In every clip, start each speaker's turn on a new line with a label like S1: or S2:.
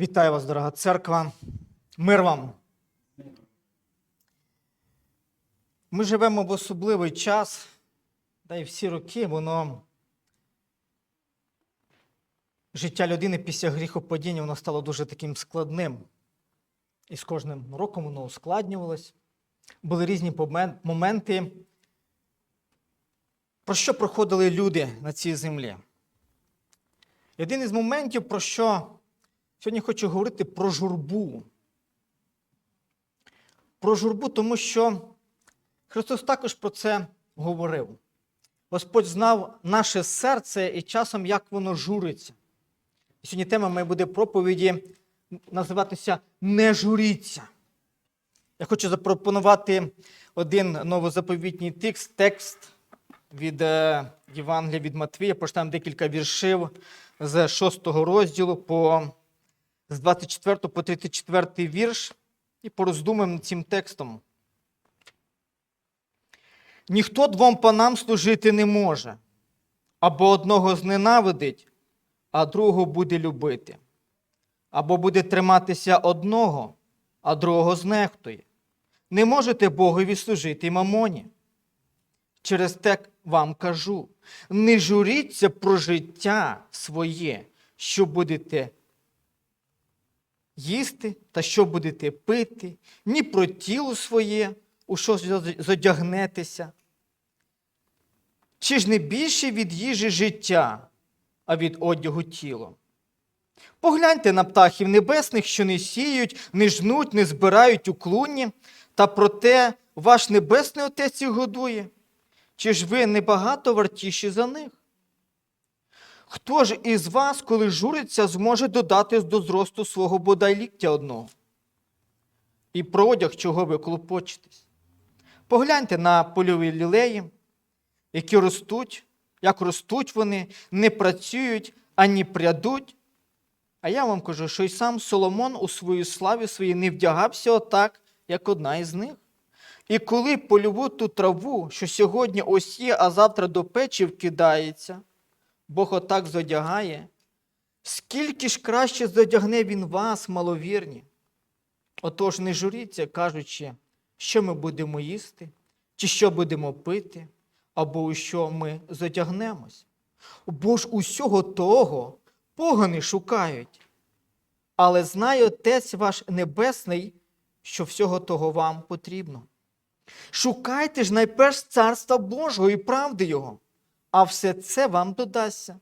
S1: Вітаю вас, дорога церква. Мир вам. Ми живемо в особливий час, та й всі роки воно. Життя людини після гріхопадіння воно стало дуже таким складним. І з кожним роком воно ускладнювалось. Були різні моменти, про що проходили люди на цій землі. І один із моментів, про що Сьогодні хочу говорити про журбу. Про журбу, тому що Христос також про це говорив. Господь знав наше серце і часом, як воно журиться. І сьогодні тема моєї буде проповіді називатися Не журіться. Я хочу запропонувати один новозаповітній текст, текст від е, Євангелія від Матвія. Прочитаємо декілька віршів з 6 розділу по з 24 по 34 вірш і пороздумаємо цим текстом. Ніхто двом панам служити не може, або одного зненавидить, а другого буде любити, або буде триматися одного, а другого знехтує. Не можете Богові служити мамоні. Через те вам кажу: не журіться про життя своє, що будете їсти та що будете пити, ні про тіло своє, у що зодягнетеся. Чи ж не більше від їжі життя, а від одягу тіло? Погляньте на птахів небесних, що не сіють, не жнуть, не збирають у клуні, та проте ваш небесний Отець їх годує. Чи ж ви небагато вартіші за них? Хто ж із вас, коли журиться, зможе додати до зросту свого бодай ліктя одного? І про одяг, чого ви клопочетесь? Погляньте на польові лілеї, які ростуть, як ростуть вони, не працюють ані прядуть. А я вам кажу, що й сам Соломон у своїй славі своїй не вдягався отак, як одна із них. І коли польову ту траву, що сьогодні ось є, а завтра до печі вкидається, Бог отак зодягає, скільки ж краще зодягне Він вас, маловірні. Отож, не журіться, кажучи, що ми будемо їсти, чи що будемо пити, або у що ми зодягнемось. Бо ж усього того погани шукають. Але знає Отець ваш Небесний, що всього того вам потрібно. Шукайте ж найперш Царства Божого і правди Його а все це вам додасться.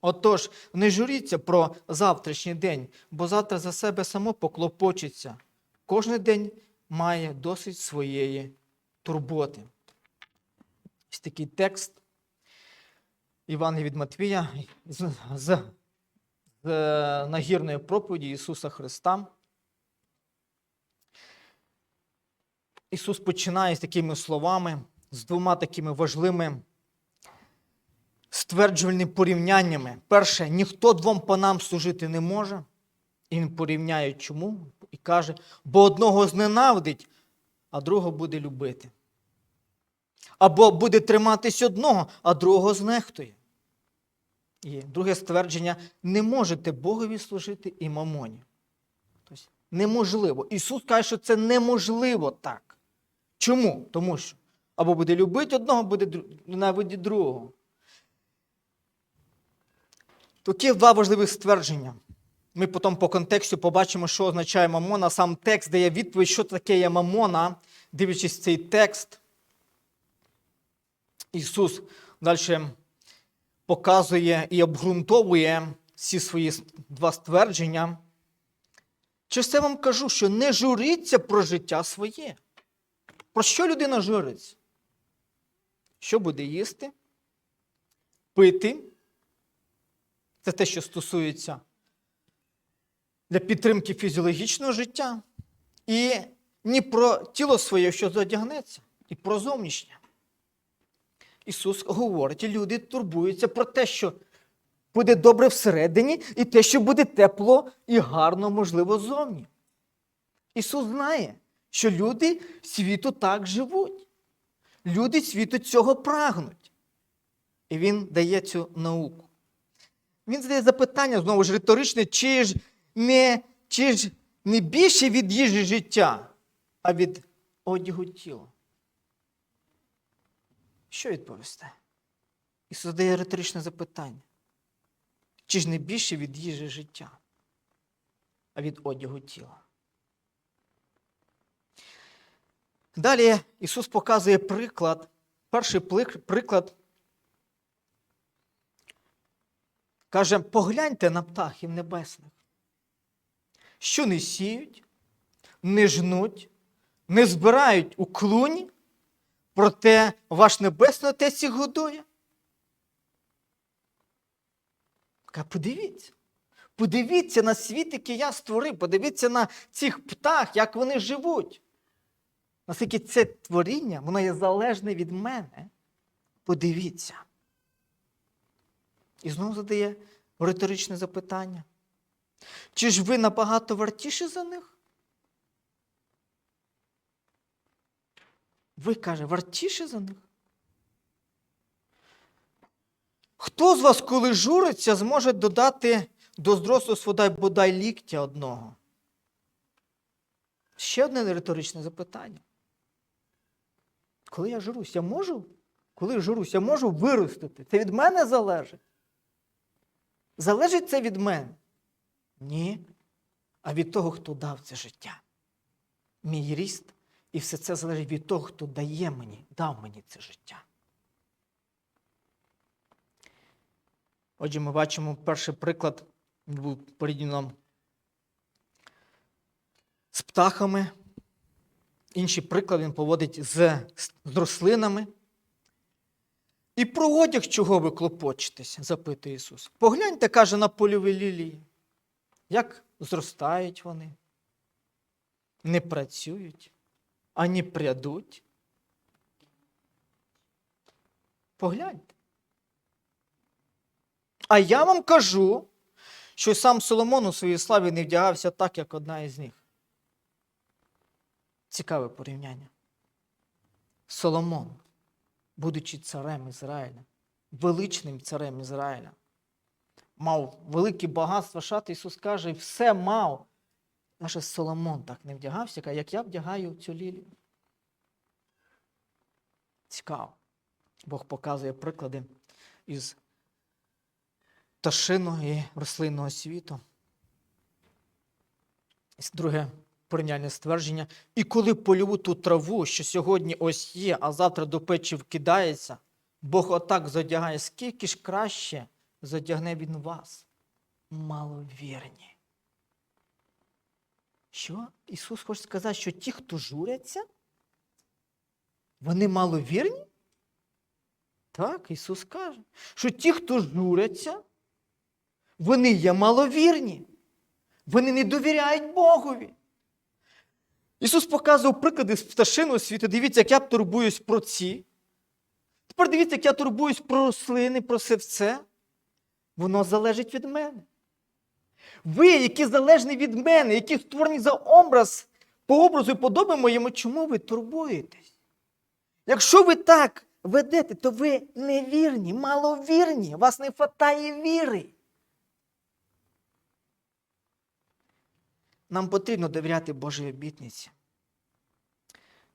S1: Отож, не журіться про завтрашній день, бо завтра за себе само поклопочеться. Кожен день має досить своєї турботи. Ось такий текст Івана від Матвія з, з, з нагірної проповіді Ісуса Христа. Ісус починає з такими словами, з двома такими важливими стверджувальними порівняннями. Перше, ніхто двом панам служити не може. І він порівняє чому? І каже, бо одного зненавидить, а другого буде любити. Або буде триматись одного, а другого знехтує. І друге ствердження: не можете Богові служити і мамоні. Тобто, неможливо. Ісус каже, що це неможливо так. Чому? Тому що або буде любити одного, буде ненавидіти другого. Тут є два важливих ствердження. Ми потім по контексту побачимо, що означає мамона. Сам текст дає відповідь, що таке є мамона, дивлячись цей текст. Ісус далі показує і обґрунтовує всі свої два ствердження. Через це вам кажу, що не журіться про життя своє. Про що людина журиться? Що буде їсти, пити? Це те, що стосується для підтримки фізіологічного життя, і ні про тіло своє, що задягнеться, і про зовнішнє. Ісус говорить, і люди турбуються про те, що буде добре всередині, і те, що буде тепло і гарно, можливо, зовні. Ісус знає, що люди світу так живуть. Люди світу цього прагнуть. І Він дає цю науку. Він задає запитання, знову ж риторичне, чи ж не, чи ж не більше від їжі життя, а від одягу тіла? Що відповісте? Ісус дає риторичне запитання. Чи ж не більше від їжі життя, а від одягу тіла? Далі Ісус показує приклад, перший приклад. Каже, погляньте на птахів небесних, що не сіють, не жнуть, не збирають у клуні, проте ваш небесний отець їх годує. Каже, подивіться. Подивіться на світ, який я створив, подивіться на цих птах, як вони живуть. Наскільки це творіння, воно є залежне від мене. Подивіться. І знову задає риторичне запитання. Чи ж ви набагато вартіші за них? Ви каже, вартіші за них? Хто з вас, коли журиться, зможе додати до зросту свого бодай ліктя одного? Ще одне риторичне запитання. Коли я журусь, я можу? Коли я журусь, я можу виростити. Це від мене залежить. Залежить це від мене? Ні. А від того, хто дав це життя. Мій ріст. І все це залежить від того, хто дає мені, дав мені це життя. Отже, ми бачимо перший приклад, він був порівняно з птахами. Інший приклад він поводить з, з рослинами. І про одяг, чого ви клопочетесь, запитує Ісус. Погляньте, каже, на польові лілії. Як зростають вони, не працюють, ані прядуть. Погляньте. А я вам кажу, що сам Соломон у своїй славі не вдягався так, як одна із них. Цікаве порівняння. Соломон, будучи царем Ізраїля, величним царем Ізраїля, мав великі багатства шати, Ісус каже, все мав. Наше Соломон так не вдягався, як я вдягаю цю лілію. Цікаво. Бог показує приклади із пташиного і рослинного світу. І Друге порівняльне ствердження. І коли польову ту траву, що сьогодні ось є, а завтра до печі вкидається, Бог отак задягає, скільки ж краще задягне він вас, маловірні. Що? Ісус хоче сказати, що ті, хто журяться, вони маловірні? Так, Ісус каже, що ті, хто журяться, вони є маловірні. Вони не довіряють Богові. Ісус показував приклади з пташиного світу. Дивіться, як я турбуюсь про ці. Тепер дивіться, як я турбуюсь про рослини, про все це. Воно залежить від мене. Ви, які залежні від мене, які створені за образ, по образу і подоби моєму, чому ви турбуєтесь? Якщо ви так ведете, то ви невірні, маловірні, вас не вистачає віри. Нам потрібно довіряти Божій обітниці.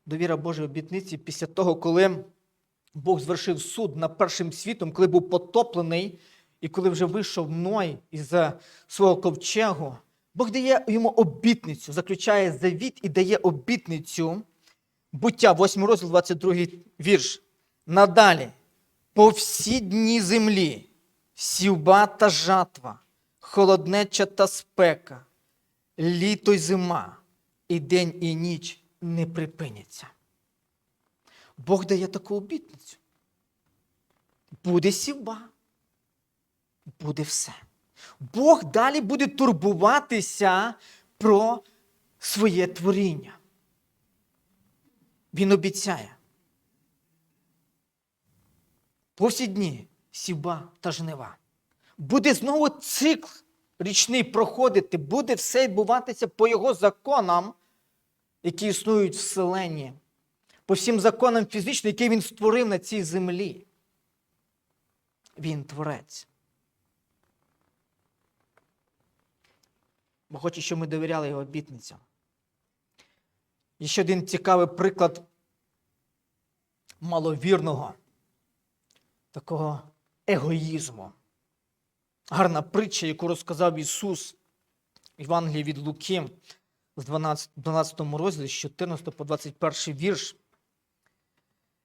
S1: Довіра Божій обітниці після того, коли Бог звершив суд над першим світом, коли був потоплений, і коли вже вийшов Ной із свого ковчегу, Бог дає йому обітницю, заключає завіт і дає обітницю. Буття, 8 розділ, 22 вірш. Надалі, по всі дні землі, сівба та жатва, холоднеча та спека, літо й зима, і день, і ніч не припиняться. Бог дає таку обітницю. Буде сівба, буде все. Бог далі буде турбуватися про своє творіння. Він обіцяє. По всі дні сівба та жнива. Буде знову цикл річний проходити, буде все відбуватися по його законам, які існують в вселенні, по всім законам фізичним, які він створив на цій землі. Він творець. бо хоче, щоб ми довіряли його обітницям. І ще один цікавий приклад маловірного, такого егоїзму. Гарна притча, яку розказав Ісус в Євангелії від Луки з 12, 12 розділі з 14 по 21 вірш.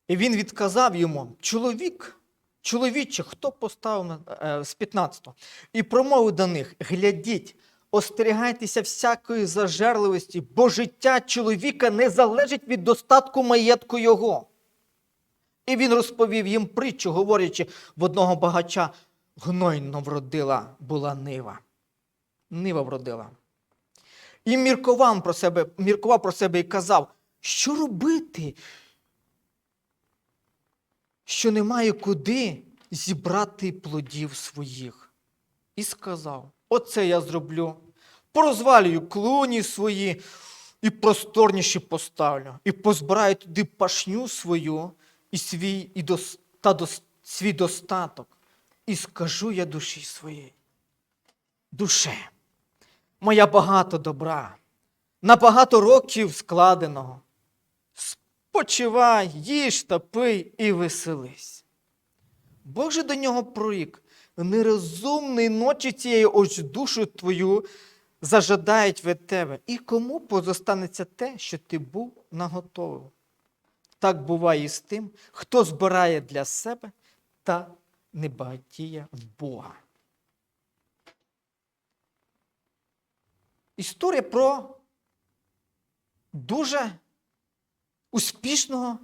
S1: І він відказав йому: чоловік, чоловіче, хто поставив е, з 15 го і промовив до них: глядіть, остерігайтеся всякої зажерливості, бо життя чоловіка не залежить від достатку маєтку його. І він розповів їм притчу, говорячи, в одного багача гнойно вродила була нива. Нива вродила. І міркував про себе, міркував про себе і казав, що робити, що немає куди зібрати плодів своїх. І сказав: Оце я зроблю. Порозвалюю клуні свої і просторніші поставлю, і позбираю туди пашню свою і свій, і дос, та дос, свій достаток. І скажу я душі своїй. Душе, моя багато добра, на багато років складеного. Спочивай, їж та пий і веселись. Бог же до нього прорік, нерозумний ночі цієї ось душу твою зажадають від тебе. І кому позостанеться те, що ти був наготовив? Так буває і з тим, хто збирає для себе та не багатіє в Бога. Історія про дуже успішного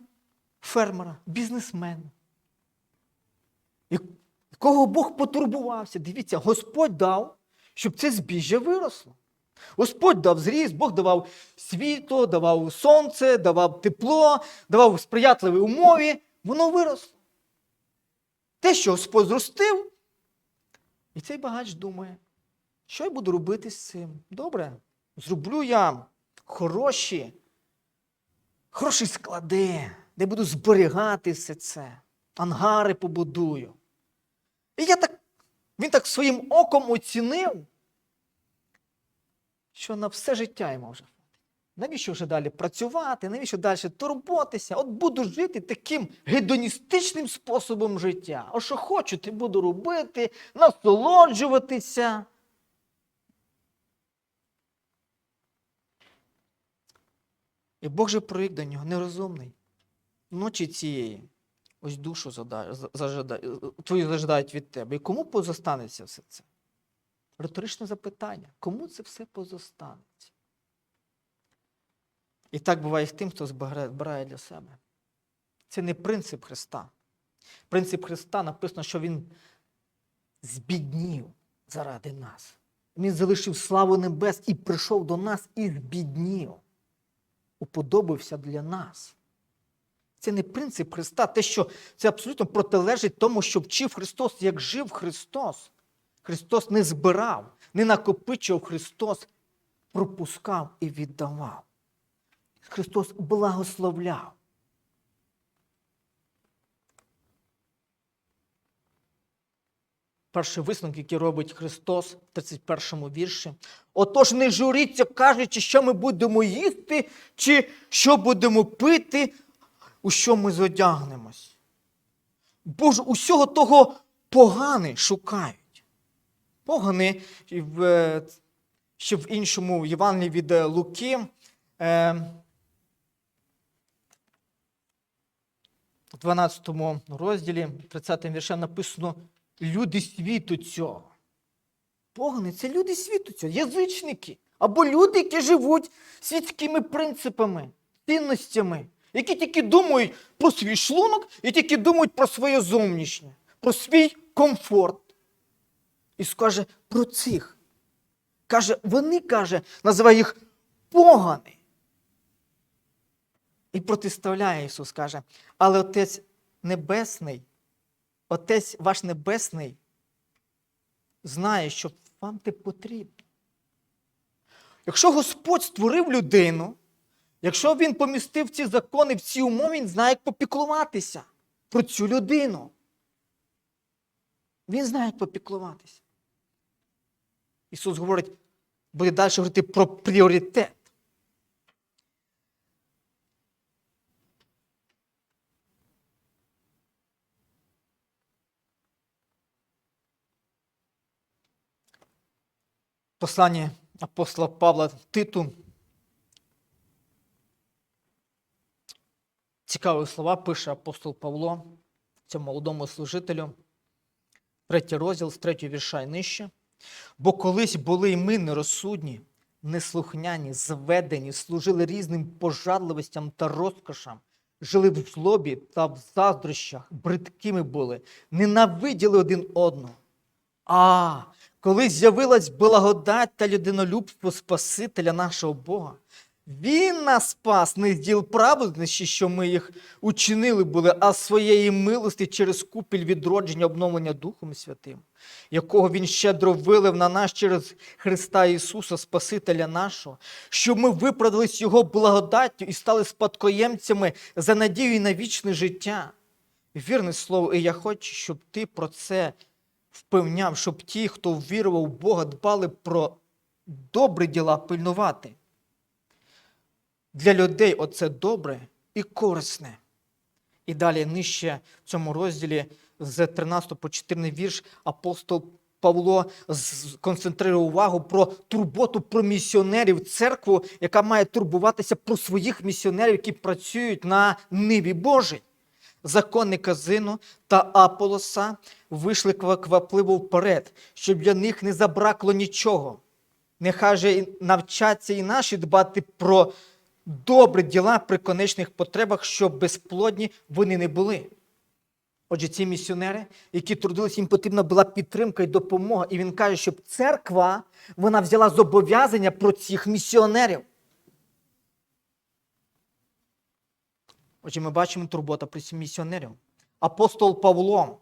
S1: фермера, бізнесмена, якого Бог потурбувався. Дивіться, Господь дав, щоб це збіжжя виросло. Господь дав зріст, Бог давав світло, давав сонце, давав тепло, давав сприятливі умови, воно виросло. Те, що Господь і цей багач думає, що я буду робити з цим? Добре, зроблю я хороші, хороші склади, де буду зберігати все це, ангари побудую. І я так, він так своїм оком оцінив, що на все життя йому вже. Навіщо вже далі працювати, навіщо далі турботися? От буду жити таким гедоністичним способом життя. О, що хочу, ти буду робити, насолоджуватися. І Бог же проїк до нього нерозумний. Ночі цієї ось душу зажадає, твою зажадають від тебе. І кому позостанеться все це? Риторичне запитання. Кому це все позостанеться? І так буває з тим, хто збирає для себе. Це не принцип Христа. Принцип Христа написано, що Він збіднів заради нас. Він залишив славу небес і прийшов до нас і збіднів. Уподобився для нас. Це не принцип Христа, те, що це абсолютно протилежить тому, що вчив Христос, як жив Христос. Христос не збирав, не накопичував Христос, пропускав і віддавав. Христос благословляв. Перший висновок, який робить Христос в 31 вірші. Отож, не журіться, кажучи, що ми будемо їсти, чи що будемо пити, у що ми зодягнемось. Бо ж усього того погани шукають. Погани ще в іншому Євангелії від Луки. В 12 розділі, 30 віршем написано люди світу цього. Погани це люди світу цього, язичники. Або люди, які живуть світськими принципами, цінностями, які тільки думають про свій шлунок і тільки думають про своє зовнішнє, про свій комфорт. І скаже про цих. Каже, вони каже, називає їх погани. І протиставляє Ісус каже, але Отець Небесний, Отець ваш Небесний знає, що вам те потрібно. Якщо Господь створив людину, якщо Він помістив ці закони в ці умови, Він знає, як попіклуватися про цю людину. Він знає, як попіклуватися. Ісус говорить, буде далі говорити про пріоритет. Послання апостола Павла Титу. Цікаві слова пише апостол Павло цьому молодому служителю. Третій розділ з третього вірша і нижче. Бо колись були й ми нерозсудні, неслухняні, зведені, служили різним пожадливостям та розкошам, жили в злобі та в заздрощах, бридкими були, ненавиділи один одного. А коли з'явилась благодать та людинолюбство Спасителя нашого Бога, Він нас спас не з діл праведності, що ми їх учинили були, а своєї милості через купіль відродження, обновлення Духом Святим, якого Він щедро вилив на нас через Христа Ісуса, Спасителя нашого, щоб ми виправдались Його благодаттю і стали спадкоємцями за надію на вічне життя. Вірне слово, і я хочу, щоб ти про це впевняв, щоб ті, хто ввірував в Бога, дбали про добрі діла пильнувати. Для людей оце добре і корисне. І далі нижче в цьому розділі з 13 по 14 вірш апостол Павло з- концентрує увагу про турботу про місіонерів, церкву, яка має турбуватися про своїх місіонерів, які працюють на ниві Божій. Законника Зину та Аполоса вийшли квапливо вперед, щоб для них не забракло нічого. Нехай же навчаться і наші дбати про добрі діла при конечних потребах, щоб безплодні вони не були. Отже, ці місіонери, які трудилися, їм потрібна була підтримка і допомога. І він каже, щоб церква вона взяла зобов'язання про цих місіонерів. Отже, ми бачимо турбота про місіонерів. Апостол Павло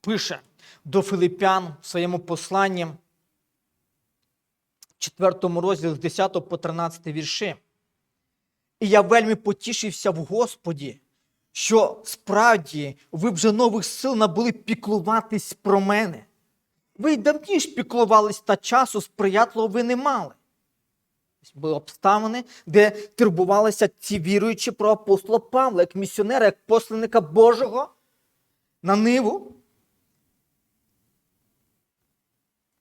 S1: пише до Филипян в своєму посланні, 4 розділі з 10 по 13 вірші. І я вельми потішився в Господі, що справді ви вже нових сил набули піклуватись про мене. Ви й давніш піклувались та часу сприятливого ви не мали. Були обставини, де турбувалися ці віруючі про апостола Павла, як місіонера, як посланника Божого на ниву.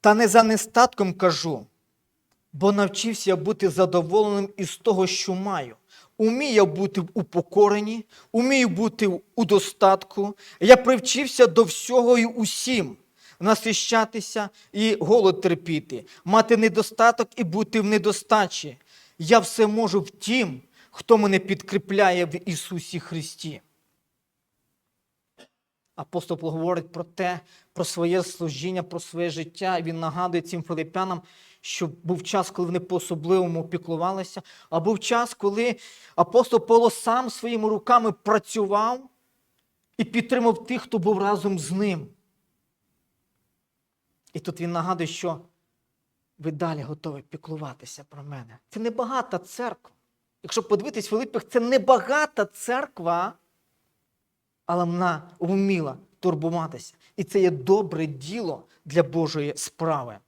S1: Та не за нестатком кажу, бо навчився я бути задоволеним із того, що маю. Умію бути в упокоренні, умію бути у достатку. Я привчився до всього і усім, насищатися і голод терпіти, мати недостаток і бути в недостачі. Я все можу в тім, хто мене підкріпляє в Ісусі Христі. Апостол говорить про те, про своє служіння, про своє життя. І він нагадує цим филипянам, що був час, коли вони по-особливому піклувалися, а був час, коли апостол Павло сам своїми руками працював і підтримав тих, хто був разом з ним. І тут він нагадує, що ви далі готові піклуватися про мене. Це небагата церква. Якщо подивитись в Филиппах, це небагата церква, але вона вміла турбуватися. І це є добре діло для Божої справи.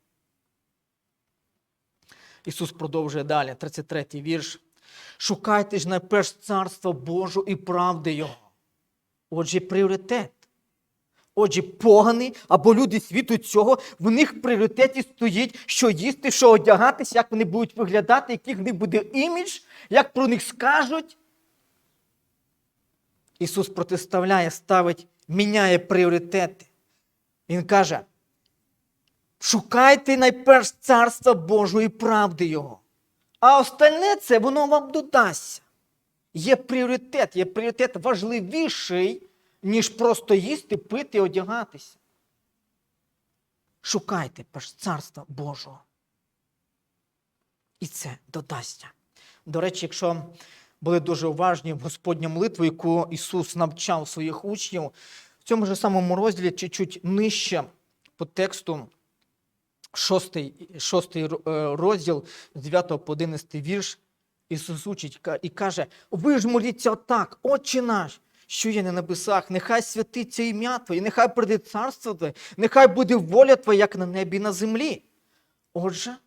S1: Ісус продовжує далі, 33 вірш. Шукайте ж найперш царство Божого і правди Його. Отже, пріоритет. Отже, погані або люди світу цього, в них в пріоритеті стоїть, що їсти, що одягатися, як вони будуть виглядати, який в них буде імідж, як про них скажуть. Ісус протиставляє, ставить, міняє пріоритети. Він каже: шукайте найперш царства Божої правди Його. А остальне це воно вам додасться. Є пріоритет, є пріоритет важливіший, ніж просто їсти, пити, одягатися. Шукайте царства Божого. І це додасться. До речі, якщо були дуже уважні в Господню молитву, яку Ісус навчав своїх учнів, в цьому ж самому розділі, чуть-чуть нижче по тексту, шостий, шостий е, розділ з 9 по 11 вірш, Ісус учить і каже: ви ж моліться отак, Отче наш, що є на небесах, нехай святиться ім'я Твоє, нехай прийде царство Твоє, нехай буде воля Твоя, як на небі і на землі. Отже,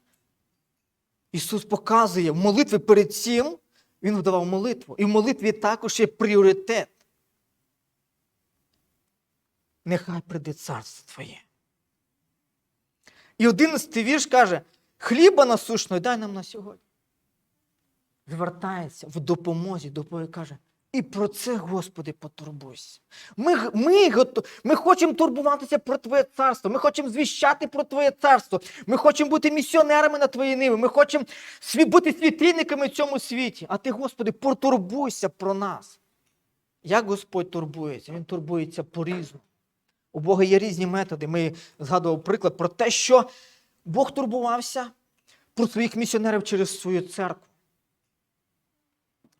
S1: Ісус показує в молитві перед цим, Він вдавав молитву. І в молитві також є пріоритет. Нехай прийде царство Твоє. І одинадцятий вірш каже: хліба насушного дай нам на сьогодні. Звертається в допомозі, допомоги каже, і про це, Господи, потурбуйся. Ми, ми, ми хочемо турбуватися про Твоє царство, ми хочемо звіщати про Твоє царство, ми хочемо бути місіонерами на Твоїй ниві, ми хочемо бути світильниками в цьому світі. А Ти, Господи, потурбуйся про нас. Як Господь турбується? Він турбується по-різному. У Бога є різні методи. Ми згадував приклад про те, що Бог турбувався про своїх місіонерів через свою церкву.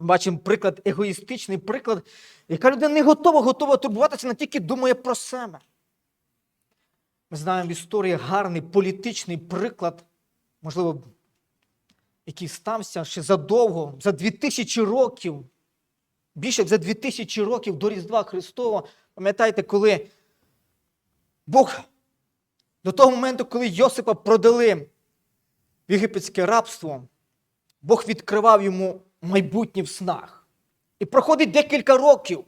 S1: Бачимо приклад, егоїстичний приклад, яка людина не готова, готова турбуватися, вона тільки думає про себе. Ми знаємо в історії гарний політичний приклад, можливо, який стався ще задовго, за 2000 років, більше за 2000 років до Різдва Христового. Пам'ятаєте, коли Бог до того моменту, коли Йосипа продали в єгипетське рабство, Бог відкривав йому майбутнє в снах. І проходить декілька років.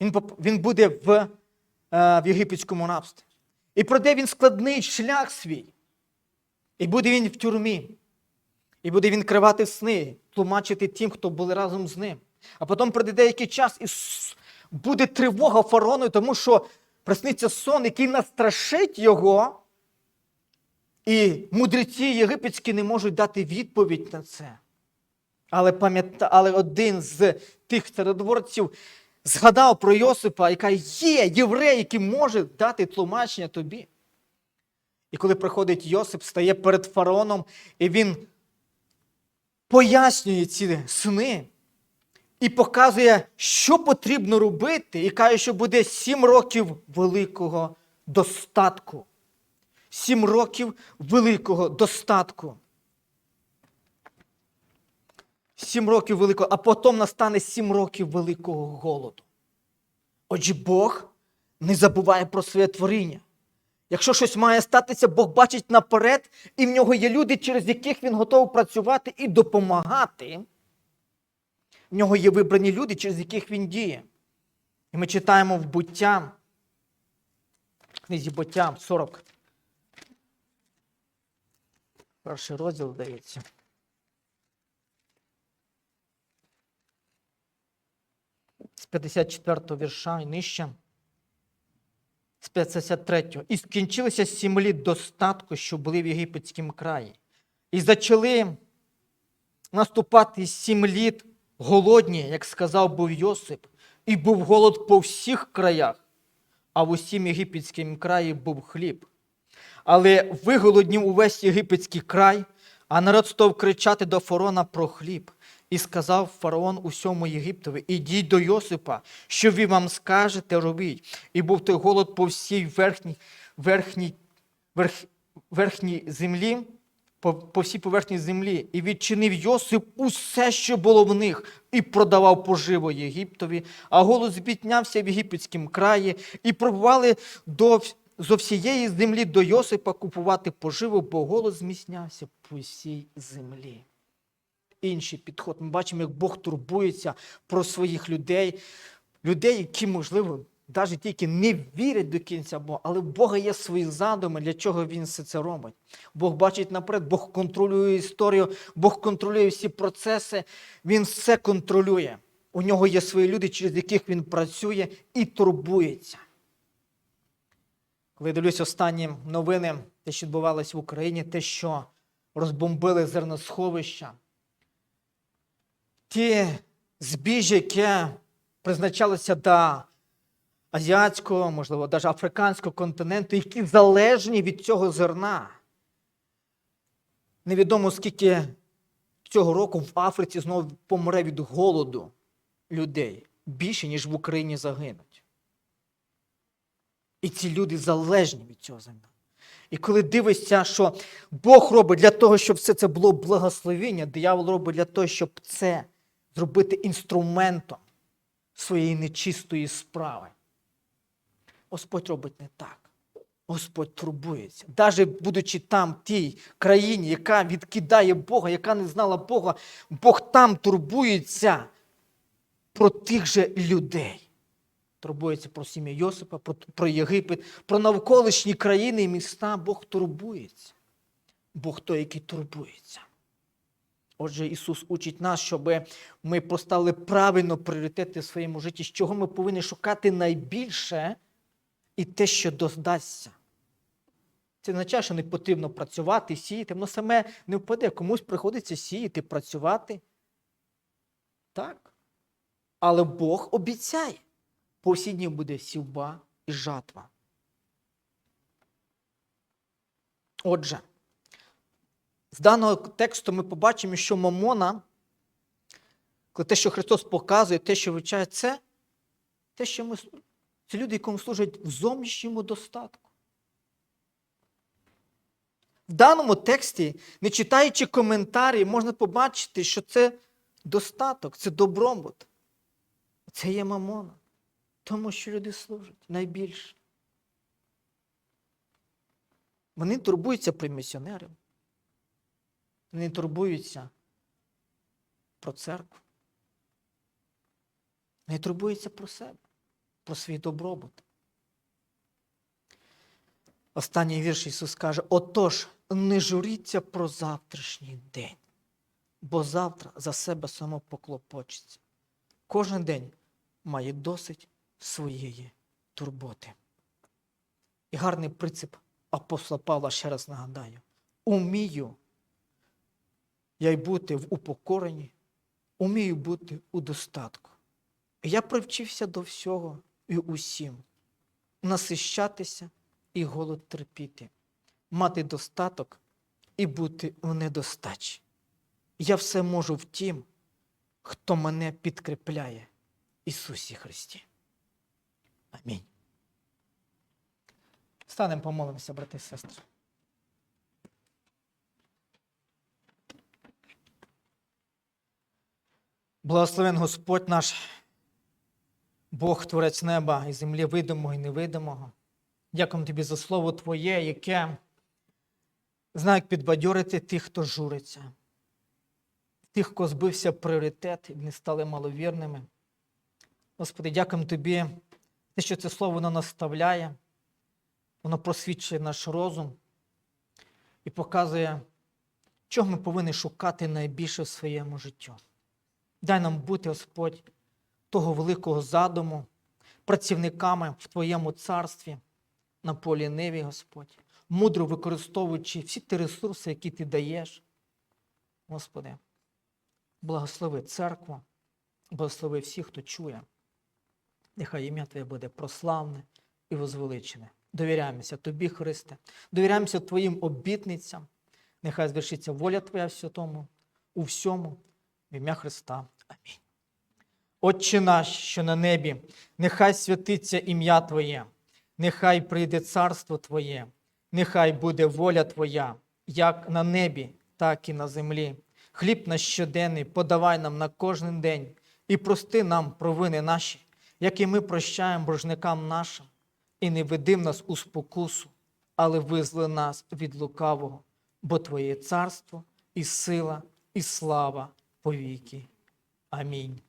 S1: Він, він буде в, е, в єгипетському рабстві. І пройде він складний шлях свій. І буде він в тюрмі. І буде він кривати сни, тлумачити тим, хто були разом з ним. А потім пройде деякий час і буде тривога фараону, тому що присниться сон, який настрашить його. І мудреці єгипетські не можуть дати відповідь на це. Але, пам'ята... Але один з тих царедворців згадав про Йосипа, яка є єврей, який може дати тлумачення тобі. І коли приходить Йосип, стає перед фараоном, і він пояснює ці сни і показує, що потрібно робити, і каже, що буде сім років великого достатку. Сім років великого достатку. Сім років великого, а потім настане сім років великого голоду. Отже, Бог не забуває про своє творіння. Якщо щось має статися, Бог бачить наперед, і в нього є люди, через яких він готовий працювати і допомагати. В нього є вибрані люди, через яких він діє. І ми читаємо в буття, в книзі буття 40. Перший розділ здається. З 54 вірша і нижче. З 53. І скінчилися сім літ достатку, що були в єгипетському краї. І почали наступати сім літ голодні, як сказав був Йосип, і був голод по всіх краях, а в усім єгипетському краї був хліб. Але виголоднів увесь єгипетський край, а народ став кричати до фараона про хліб. І сказав фараон усьому Єгиптові: Ідіть до Йосипа, що він вам скажете, робіть. І був той голод по всій верхній, верхній, верх, верхній землі, по, по всій поверхні землі, і відчинив Йосип усе, що було в них, і продавав поживо Єгиптові, а голод збітнявся в єгипетському краї, і пробували до, зо всієї землі до Йосипа купувати поживо, бо голод зміцнявся по всій землі. Інший підход. Ми бачимо, як Бог турбується про своїх людей, людей, які, можливо, навіть тільки не вірять до кінця Бога, але в Бога є свої задуми, для чого Він все це робить. Бог бачить наперед, Бог контролює історію, Бог контролює всі процеси, Він все контролює. У нього є свої люди, через яких він працює і турбується. Коли дивлюсь останні новини, те, що відбувалося в Україні, те, що розбомбили зерносховища, ті збіжжя, яке призначалося до азіатського, можливо, навіть африканського континенту, які залежні від цього зерна. Невідомо скільки цього року в Африці знову помре від голоду людей більше, ніж в Україні загинуть. І ці люди залежні від цього зерна. І коли дивишся, що Бог робить для того, щоб все це було благословіння, диявол робить для того, щоб це зробити інструментом своєї нечистої справи. Господь робить не так. Господь турбується. Навіть будучи там, в тій країні, яка відкидає Бога, яка не знала Бога, Бог там турбується про тих же людей. Турбується про сім'ю Йосипа, про, про Єгипет, про навколишні країни і міста. Бог турбується. Бог той, який турбується. Отже, Ісус учить нас, щоб ми поставили правильно пріоритети в своєму житті, з чого ми повинні шукати найбільше і те, що додасться. Це означає, що не потрібно працювати, сіяти, воно саме не впаде. Комусь приходиться сіяти, працювати. Так. Але Бог обіцяє, по дні буде сівба і жатва. Отже, з даного тексту ми побачимо, що Мамона, коли те, що Христос показує, те, що вивчає, це те, що ми це люди, якому служать в зовнішньому достатку. В даному тексті, не читаючи коментарі, можна побачити, що це достаток, це добробут. Це є мамона. Тому що люди служать найбільше. Вони турбуються про місіонерів. Вони турбуються про церкву. Вони турбуються про себе, про свій добробут. Останній вірш Ісус каже: Отож, не журіться про завтрашній день, бо завтра за себе само поклопочеться. Кожен день має досить своєї турботи. І гарний принцип апостола Павла ще раз нагадаю: умію я й бути в упокоренні, умію бути у достатку. Я привчився до всього і усім, насищатися і голод терпіти, мати достаток і бути в недостачі. Я все можу в тім, хто мене підкріпляє, Ісусі Христі. Амінь. Станемо помолимося, брати і сестри. Благословен Господь наш, Бог, Творець неба і землі видимого і невидимого. Дякуємо тобі за слово Твоє, яке знає, як підбадьорити тих, хто журиться, тих, хто збився пріоритет і не стали маловірними. Господи, дякуємо Тобі, те, що це слово воно наставляє, воно просвічує наш розум і показує, чого ми повинні шукати найбільше в своєму життю. Дай нам бути, Господь, того великого задуму, працівниками в Твоєму царстві, на полі Неві, Господь, мудро використовуючи всі ті ресурси, які Ти даєш. Господи, благослови церкву, благослови всіх, хто чує. Нехай ім'я Твоє буде прославне і возвеличене. Довіряємося Тобі, Христе, довіряємося Твоїм обітницям. Нехай звершиться воля Твоя в святому, у всьому, в ім'я Христа. Амінь. Отче наш, що на небі, нехай святиться ім'я Твоє, нехай прийде царство Твоє, нехай буде воля Твоя, як на небі, так і на землі. Хліб наш щоденний подавай нам на кожен день і прости нам провини наші, як і ми прощаємо боржникам нашим, і не веди нас у спокусу, але визли нас від лукавого, бо Твоє царство і сила, і слава повіки. Амінь.